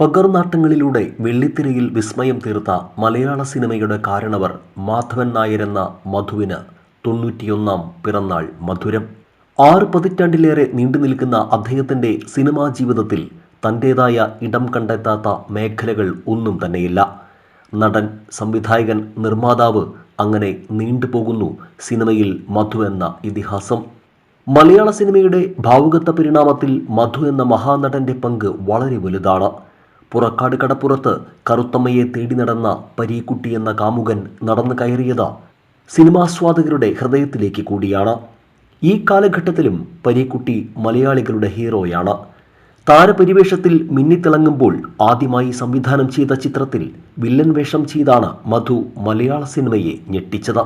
പകർനാട്ടങ്ങളിലൂടെ വെള്ളിത്തിരയിൽ വിസ്മയം തീർത്ത മലയാള സിനിമയുടെ കാരണവർ മാധവൻ നായർ എന്ന മധുവിന് തൊണ്ണൂറ്റിയൊന്നാം പിറന്നാൾ മധുരം. ആറ് പതിറ്റാണ്ടിലേറെ നീണ്ടു നിൽക്കുന്ന അദ്ദേഹത്തിന്റെ സിനിമാ ജീവിതത്തിൽ തന്റേതായ ഇടം കണ്ടെത്താത്ത മേഖലകൾ ഒന്നും തന്നെയില്ല. നടൻ സംവിധായകൻ നിർമ്മാതാവ് അങ്ങനെ നീണ്ടുപോകുന്നു സിനിമയിൽ മധു എന്ന ഇതിഹാസം. മലയാള സിനിമയുടെ ഭാവുകത്വ പരിണാമത്തിൽ മധു എന്ന മഹാനടന്റെ പങ്ക് വളരെ വലുതാണ്. പുറക്കാട് കടപ്പുറത്ത് കറുത്തമ്മയെ തേടി നടന്ന പരീക്കുട്ടി എന്ന കാമുകൻ നടന്നു കയറിയത് സിനിമാസ്വാദകരുടെ ഹൃദയത്തിലേക്ക് കൂടിയാണ്. ഈ കാലഘട്ടത്തിലും പരീക്കുട്ടി മലയാളികളുടെ ഹീറോയാണ്. താരപരിവേഷത്തിൽ മിന്നിത്തിളങ്ങുമ്പോൾ ആദ്യമായി സംവിധാനം ചെയ്ത ചിത്രത്തിൽ വില്ലൻ വേഷം ചെയ്താണ് മധു മലയാള സിനിമയെ ഞെട്ടിച്ചത്.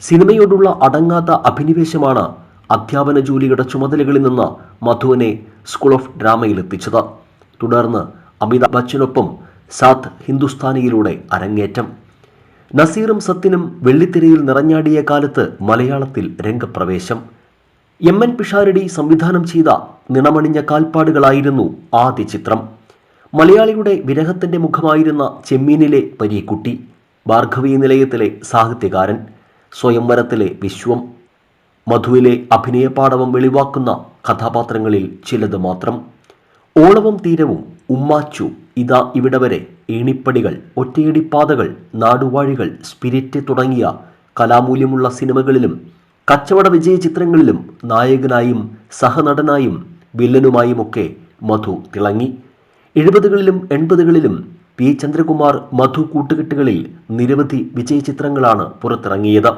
സിനിമയോടുള്ള അടങ്ങാത്ത അഭിനിവേശമാണ് അധ്യാപന ജോലിയുടെ ചുമതലകളിൽ നിന്ന് മധുവിനെ സ്കൂൾ ഓഫ് ഡ്രാമയിലെത്തിച്ചത്. തുടർന്ന് അമിതാഭ് ബച്ചനൊപ്പം സാത്ത് ഹിന്ദുസ്ഥാനിയിലൂടെ അരങ്ങേറ്റം. നസീറും സത്യനും വെള്ളിത്തിരയിൽ നിറഞ്ഞാടിയ കാലത്ത് മലയാളത്തിൽ രംഗപ്രവേശം. എം എൻ പിഷാരടി സംവിധാനം ചെയ്ത നിണമണിഞ്ഞ കാൽപ്പാടുകളായിരുന്നു ആദ്യ ചിത്രം. മലയാളിയുടെ വിരഹത്തിന്റെ മുഖമായിരുന്ന ചെമ്മീനിലെ പരീക്കുട്ടി ഭാർഗവീ നിലയത്തിലെ സാഹിത്യകാരൻ സ്വയംവരത്തിലെ വിശ്വം മധുവിലെ അഭിനയപാടവം വെളിവാക്കുന്ന കഥാപാത്രങ്ങളിൽ ചിലത് മാത്രം. ഓളവും തീരവും ഉമ്മാച്ചു ഇതാ ഇവിടെ വരെ. ഏണിപ്പടികൾ ഒറ്റയടിപ്പാതകൾ നാടുവാഴികൾ സ്പിരിറ്റ് തുടങ്ങിയ കലാമൂല്യമുള്ള സിനിമകളിലും കച്ചവട വിജയ ചിത്രങ്ങളിലും നായകനായും സഹനടനായും വില്ലനുമായുമൊക്കെ മധു തിളങ്ങി. എഴുപതുകളിലും എൺപതുകളിലും പി ചന്ദ്രകുമാർ മധു കൂട്ടുകെട്ടുകളിൽ നിരവധി വിജയ ചിത്രങ്ങളാണ് പുറത്തിറങ്ങിയത്.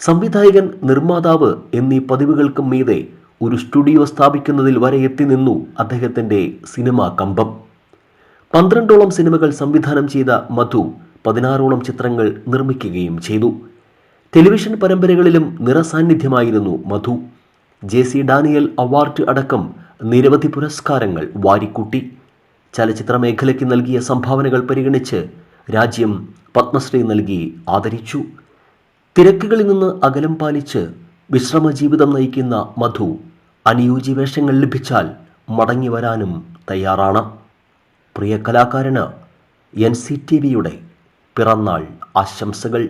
സംവിധായകൻ നിർമ്മാതാവ് എന്നീ പതിവുകൾക്കും മീതെ ഒരു സ്റ്റുഡിയോ സ്ഥാപിക്കുന്നതിൽ വരെ എത്തി നിന്നു അദ്ദേഹത്തിന്റെ സിനിമാ കമ്പം. പന്ത്രണ്ടോളം സിനിമകൾ സംവിധാനം ചെയ്ത മധു പതിനാറോളം ചിത്രങ്ങൾ നിർമ്മിക്കുകയും ചെയ്തു. ടെലിവിഷൻ പരമ്പരകളിലും നിറസാന്നിധ്യമായിരുന്നു Madhu. J C Daniel award അടക്കം നിരവധി പുരസ്കാരങ്ങൾ വാരിക്കൂട്ടി. ചലച്ചിത്ര മേഖലയ്ക്ക് നൽകിയ സംഭാവനകൾ പരിഗണിച്ച് രാജ്യം പത്മശ്രീ നൽകി ആദരിച്ചു. തിരക്കുകളിൽ നിന്ന് അകലം പാലിച്ച് വിശ്രമ ജീവിതം നയിക്കുന്ന മധു അനുയോജ്യ വേഷങ്ങൾ ലഭിച്ചാൽ മടങ്ങി വരാനും തയ്യാറാണ്. പ്രിയ കലാകാരന് എൻ സി ടി വിയുടെ പിറന്നാൾ ആശംസകൾ.